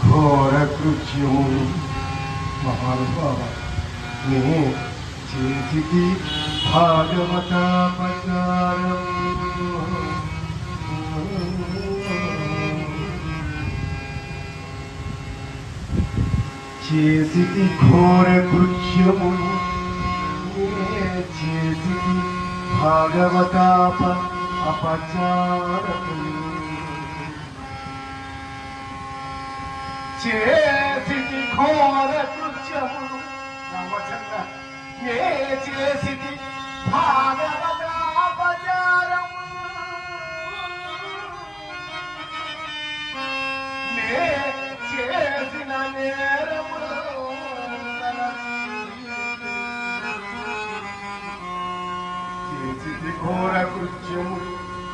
Cora Crucione, Mahara Baba, Ne, Chititi, Bhagavata Pacharam. చేతికి ఘోర కృత్యము. చేతికి భాగవతాప అపచారము. చేసిటి ఘోర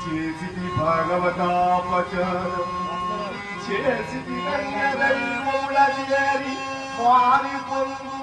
చేసిటి భాగవతాపచారం చేసిటి దైవముల చేరి వారి పొందు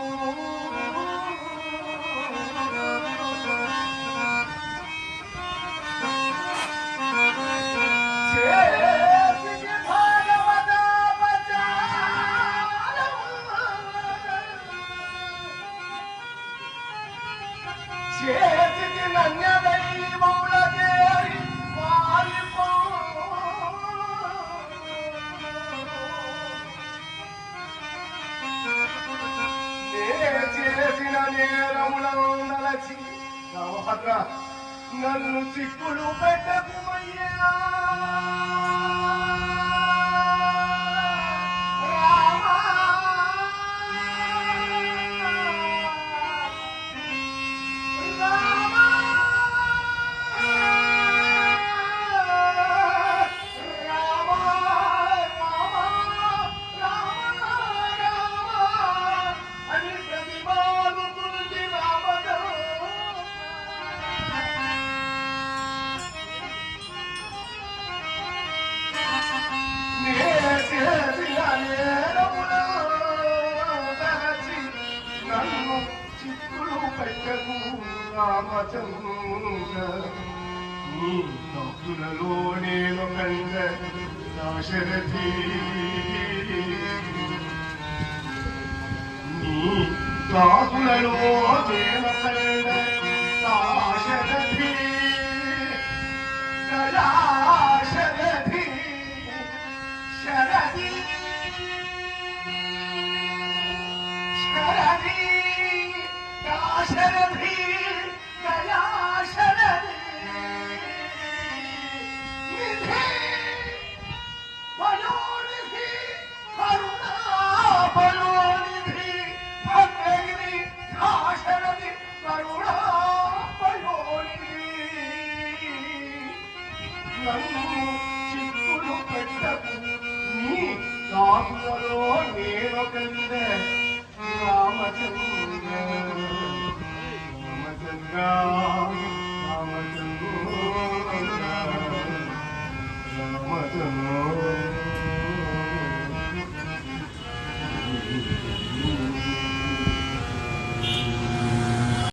నేరములచి రామభద్ర నన్ను చిక్కులు పెట్టకుమయ్యా മാമതന്ന നീ തുലലോനേനു കണ്ട ദാശരഥി നീ തുലലോനേനു കണ്ട ദാശരഥി ദാശരഥി ശരഥി ശരഥി ദാശരഥി నన్ను చిక్కులు పెట్టకు నీ కాపులలో నేనొకందే రామచంద్ర రామచంద్ర